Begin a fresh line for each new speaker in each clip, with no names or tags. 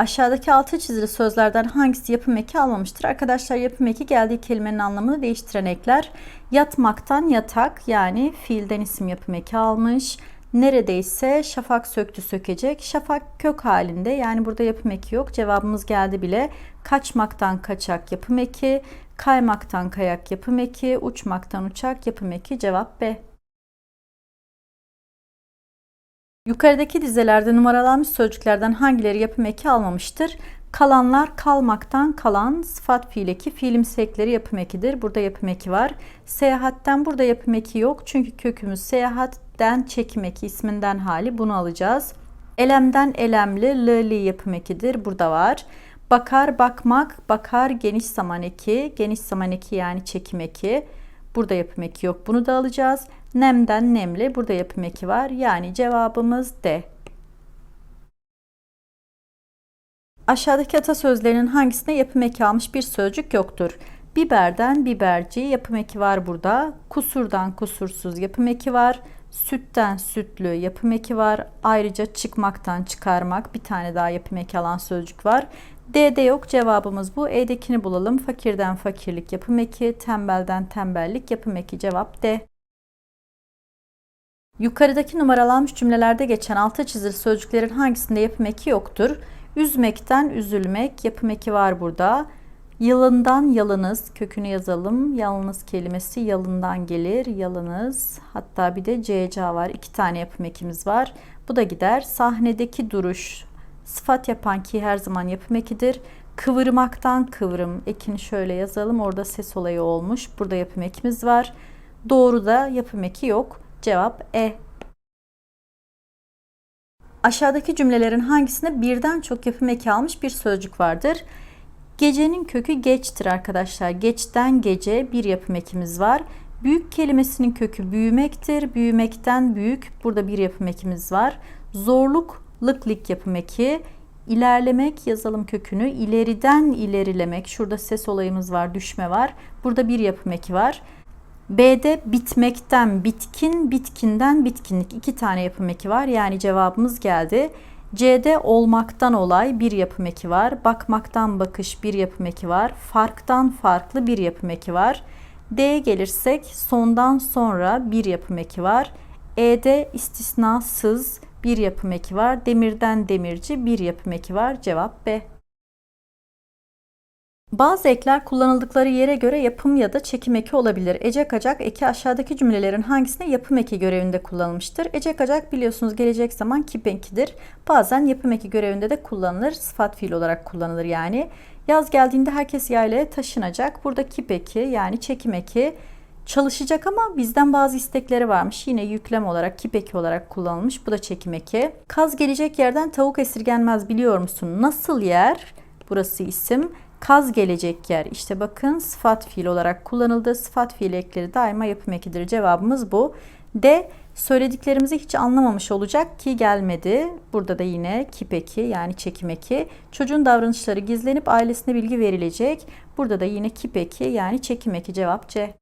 Aşağıdaki altı çizili sözlerden hangisi yapım eki almamıştır? Arkadaşlar yapım eki geldiği kelimenin anlamını değiştiren ekler. Yatmaktan yatak yani fiilden isim yapım eki almış. Neredeyse şafak söktü sökecek. Şafak kök halinde yani burada yapım eki yok. Cevabımız geldi bile. Kaçmaktan kaçak yapım eki. Kaymaktan kayak yapım eki. Uçmaktan uçak yapım eki. Cevap B. Yukarıdaki dizelerde numaralanmış sözcüklerden hangileri yapım eki almamıştır? Kalanlar kalmaktan kalan sıfat fiil eki fiilimsi ekleri yapım ekidir. Burada yapım eki var. Seyahatten burada yapım eki yok. Çünkü kökümüz seyahatten çekim eki isminden hali bunu alacağız. Elemden elemli lili yapım ekidir. Burada var. Bakar bakmak bakar geniş zaman eki. Geniş zaman eki yani çekim eki. Burada yapım eki yok. Bunu da alacağız. Nemden nemli. Burada yapım eki var. Yani cevabımız D. Aşağıdaki atasözlerinin hangisinde yapım eki almış bir sözcük yoktur? Biberden biberci yapım eki var burada. Kusurdan kusursuz yapım eki var. Sütten sütlü yapım eki var. Ayrıca çıkmaktan çıkarmak bir tane daha yapım eki alan sözcük var. D'de yok cevabımız bu. E'dekini bulalım. Fakirden fakirlik yapım eki, tembelden tembellik yapım eki cevap D. Yukarıdaki numaralanmış cümlelerde geçen altı çizili sözcüklerin hangisinde yapım eki yoktur? Üzmekten üzülmek yapım eki var burada. Yılından yalınız kökünü yazalım. Yalınız kelimesi yalından gelir. Yalınız hatta bir de CCA var. İki tane yapım ekimiz var. Bu da gider. Sahnedeki duruş sıfat yapan ki her zaman yapım ekidir. Kıvırmaktan kıvrım ekini şöyle yazalım. Orada ses olayı olmuş. Burada yapım ekimiz var. Doğruda yapım eki yok. Cevap E. Aşağıdaki cümlelerin hangisinde birden çok yapım eki almış bir sözcük vardır? Gecenin kökü geçtir arkadaşlar. Geçten gece bir yapım ekimiz var. Büyük kelimesinin kökü büyümektir. Büyümekten büyük. Burada bir yapım ekimiz var. Zorluk lıklik yapım eki. İlerlemek yazalım kökünü. İleriden ilerilemek. Şurada ses olayımız var. Düşme var. Burada bir yapım eki var. B'de bitmekten bitkin, bitkinden bitkinlik iki tane yapım eki var. Yani cevabımız geldi. C'de olmaktan olay bir yapım eki var. Bakmaktan bakış bir yapım eki var. Farktan farklı bir yapım eki var. D'ye gelirsek sondan sonra bir yapım eki var. E'de istisnasız bir yapım eki var. Demirden demirci bir yapım eki var. Cevap B. Bazı ekler kullanıldıkları yere göre yapım ya da çekim eki olabilir. Ecek acak eki aşağıdaki cümlelerin hangisinde yapım eki görevinde kullanılmıştır? Ecek acak biliyorsunuz gelecek zaman kip ekidir. Bazen yapım eki görevinde de kullanılır. Sıfat fiil olarak kullanılır yani. Yaz geldiğinde herkes yaylaya taşınacak. Burada kip eki yani çekim eki çalışacak ama bizden bazı istekleri varmış. Yine yüklem olarak kip eki olarak kullanılmış. Bu da çekim eki. Kaz gelecek yerden tavuk esirgenmez biliyor musun? Nasıl yer? Burası isim. Kaz gelecek yer. İşte bakın sıfat fiil olarak kullanıldı. Sıfat fiil ekleri daima yapım ekidir. Cevabımız bu. D. Söylediklerimizi hiç anlamamış olacak ki gelmedi. Burada da yine kip eki yani çekim eki. Çocuğun davranışları gizlenip ailesine bilgi verilecek. Burada da yine kip eki yani çekim eki. Cevap C.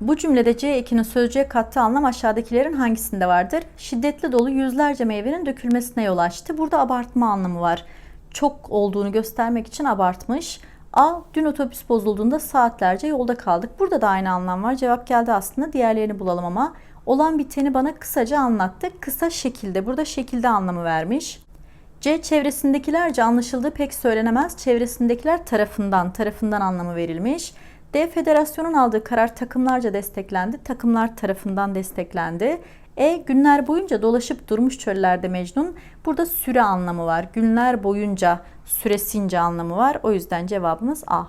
Bu cümlede C ekinin sözcüğe kattığı anlam aşağıdakilerin hangisinde vardır? Şiddetli dolu yüzlerce meyvenin dökülmesine yol açtı. Burada abartma anlamı var çok olduğunu göstermek için abartmış. A. Dün otobüs bozulduğunda saatlerce yolda kaldık. Burada da aynı anlam var. Cevap geldi aslında. Diğerlerini bulalım ama. Olan biteni bana kısaca anlattı. Kısa şekilde. Burada şekilde anlamı vermiş. C. Çevresindekilerce anlaşıldığı pek söylenemez. Çevresindekiler tarafından, tarafından anlamı verilmiş. D. Federasyonun aldığı karar takımlarca desteklendi. Takımlar tarafından desteklendi. E günler boyunca dolaşıp durmuş çöllerde Mecnun. Burada süre anlamı var. Günler boyunca süresince anlamı var. O yüzden cevabımız A.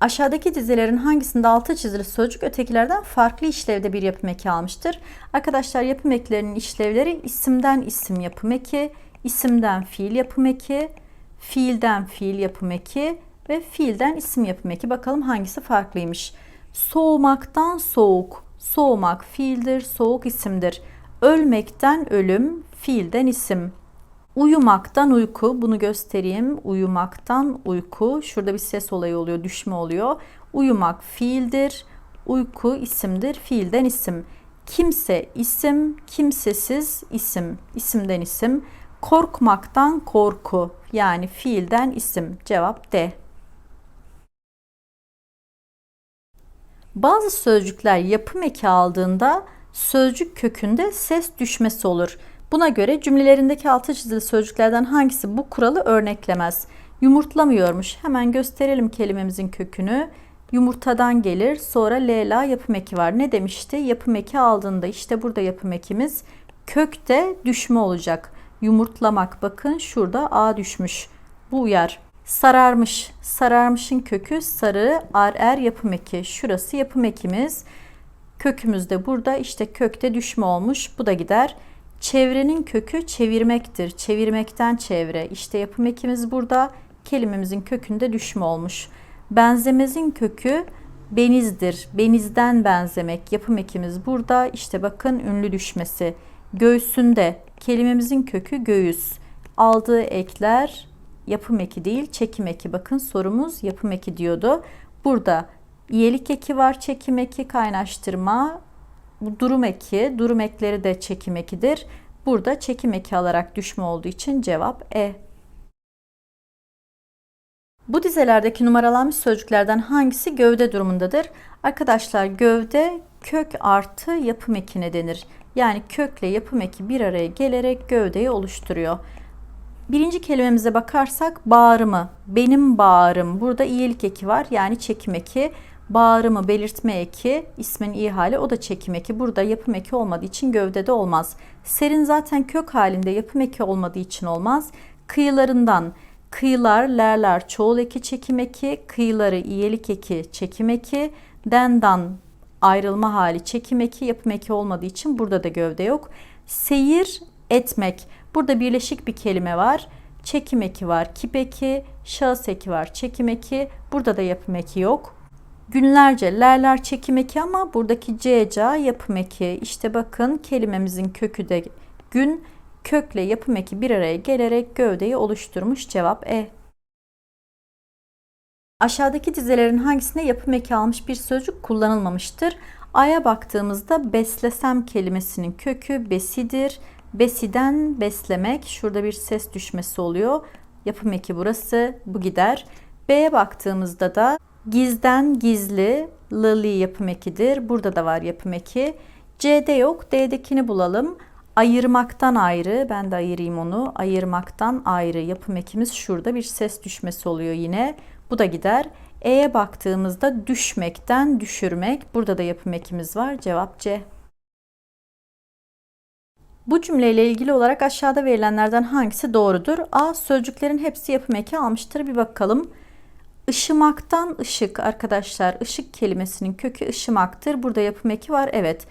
Aşağıdaki dizilerin hangisinde altı çizili sözcük ötekilerden farklı işlevde bir yapım eki almıştır? Arkadaşlar yapım eklerinin işlevleri isimden isim yapım eki, isimden fiil yapım eki, fiilden fiil yapım eki ve fiilden isim yapım eki. Bakalım hangisi farklıymış. Soğumaktan soğuk, Soğumak fiildir, soğuk isimdir. Ölmekten ölüm, fiilden isim. Uyumaktan uyku, bunu göstereyim. Uyumaktan uyku, şurada bir ses olayı oluyor, düşme oluyor. Uyumak fiildir, uyku isimdir, fiilden isim. Kimse isim, kimsesiz isim, isimden isim. Korkmaktan korku yani fiilden isim. Cevap D. Bazı sözcükler yapım eki aldığında sözcük kökünde ses düşmesi olur. Buna göre cümlelerindeki altı çizili sözcüklerden hangisi bu kuralı örneklemez? Yumurtlamıyormuş. Hemen gösterelim kelimemizin kökünü. Yumurtadan gelir. Sonra Leyla yapım eki var. Ne demişti? Yapım eki aldığında işte burada yapım ekimiz kökte düşme olacak. Yumurtlamak bakın şurada A düşmüş. Bu uyar. Sararmış. Sararmışın kökü sarı ar er yapım eki. Şurası yapım ekimiz. Kökümüz de burada işte kökte düşme olmuş. Bu da gider. Çevrenin kökü çevirmektir. Çevirmekten çevre. İşte yapım ekimiz burada. Kelimemizin kökünde düşme olmuş. Benzemezin kökü benizdir. Benizden benzemek. Yapım ekimiz burada. İşte bakın ünlü düşmesi. Göğsünde kelimemizin kökü göğüs. Aldığı ekler yapım eki değil çekim eki. Bakın sorumuz yapım eki diyordu. Burada iyelik eki var çekim eki kaynaştırma. Bu durum eki. Durum ekleri de çekim ekidir. Burada çekim eki alarak düşme olduğu için cevap E. Bu dizelerdeki numaralanmış sözcüklerden hangisi gövde durumundadır? Arkadaşlar gövde kök artı yapım ekine denir. Yani kökle yapım eki bir araya gelerek gövdeyi oluşturuyor. Birinci kelimemize bakarsak bağrımı, benim bağrım. Burada iyilik eki var yani çekim eki. Bağrımı belirtme eki, ismin iyi hali o da çekim eki. Burada yapım eki olmadığı için gövdede olmaz. Serin zaten kök halinde yapım eki olmadığı için olmaz. Kıyılarından, kıyılar, lerler çoğul eki çekim eki, kıyıları iyilik eki çekim eki, dendan ayrılma hali çekim eki, yapım eki olmadığı için burada da gövde yok. Seyir etmek. Burada birleşik bir kelime var. Çekim eki var, kip eki, şahıs eki var, çekim eki. Burada da yapım eki yok. Günlerce lerler çekim eki ama buradaki ceca yapım eki. İşte bakın kelimemizin kökü de gün kökle yapım eki bir araya gelerek gövdeyi oluşturmuş. Cevap E. Aşağıdaki dizelerin hangisinde yapım eki almış bir sözcük kullanılmamıştır? A'ya baktığımızda beslesem kelimesinin kökü besidir. Besiden beslemek. Şurada bir ses düşmesi oluyor. Yapım eki burası. Bu gider. B'ye baktığımızda da gizden gizli lıli yapım ekidir. Burada da var yapım eki. C'de yok. D'dekini bulalım. Ayırmaktan ayrı. Ben de ayırayım onu. Ayırmaktan ayrı. Yapım ekimiz şurada bir ses düşmesi oluyor yine. Bu da gider. E'ye baktığımızda düşmekten düşürmek. Burada da yapım ekimiz var. Cevap C. Bu cümleyle ilgili olarak aşağıda verilenlerden hangisi doğrudur? A. Sözcüklerin hepsi yapım eki almıştır. Bir bakalım. Işımaktan ışık arkadaşlar. Işık kelimesinin kökü ışımaktır. Burada yapım eki var. Evet.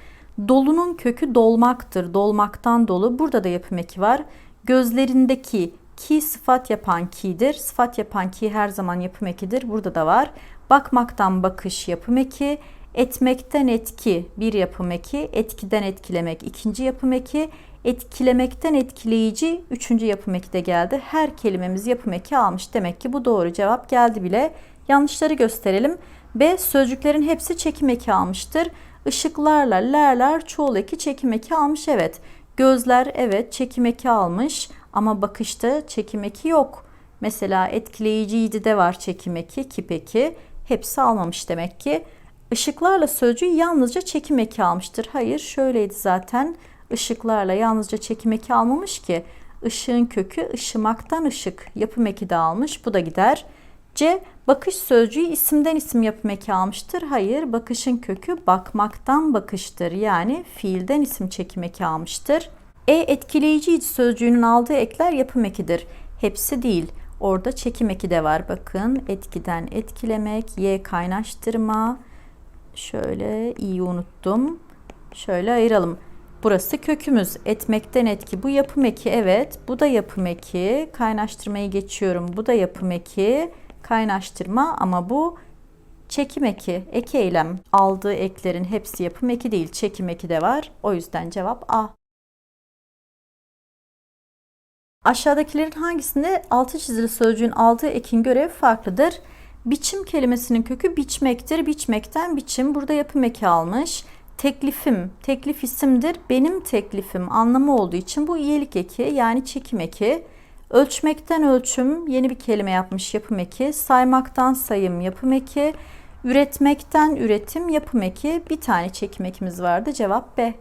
Dolunun kökü dolmaktır. Dolmaktan dolu. Burada da yapım eki var. Gözlerindeki ki sıfat yapan ki'dir. Sıfat yapan ki her zaman yapım ekidir. Burada da var. Bakmaktan bakış yapım eki. Etmekten etki bir yapım eki. Etkiden etkilemek ikinci yapım eki. Etkilemekten etkileyici üçüncü yapım eki de geldi. Her kelimemiz yapım eki almış. Demek ki bu doğru cevap geldi bile. Yanlışları gösterelim. B. Sözcüklerin hepsi çekim eki almıştır. Işıklarla lerler çoğul eki çekim eki almış. Evet. Gözler evet çekim eki almış ama bakışta çekim eki yok. Mesela etkileyiciydi de var çekim eki, kip eki. Hepsi almamış demek ki. Işıklarla sözcüğü yalnızca çekim eki almıştır. Hayır şöyleydi zaten. Işıklarla yalnızca çekim eki almamış ki. Işığın kökü ışımaktan ışık. Yapım eki de almış. Bu da gider. C. Bakış sözcüğü isimden isim yapım eki almıştır. Hayır. Bakışın kökü bakmaktan bakıştır. Yani fiilden isim çekim eki almıştır. E etkileyici sözcüğünün aldığı ekler yapım ekidir. Hepsi değil. Orada çekim eki de var. Bakın etkiden etkilemek, y kaynaştırma. Şöyle iyi unuttum. Şöyle ayıralım. Burası kökümüz. Etmekten etki. Bu yapım eki evet. Bu da yapım eki. Kaynaştırmayı geçiyorum. Bu da yapım eki. Kaynaştırma ama bu çekim eki. Eki eylem. Aldığı eklerin hepsi yapım eki değil. Çekim eki de var. O yüzden cevap A. Aşağıdakilerin hangisinde altı çizili sözcüğün aldığı ekin görevi farklıdır? Biçim kelimesinin kökü biçmektir. Biçmekten biçim. Burada yapım eki almış. Teklifim, teklif isimdir. Benim teklifim anlamı olduğu için bu iyilik eki yani çekim eki. Ölçmekten ölçüm yeni bir kelime yapmış yapım eki. Saymaktan sayım yapım eki. Üretmekten üretim yapım eki. Bir tane çekim ekimiz vardı. Cevap B.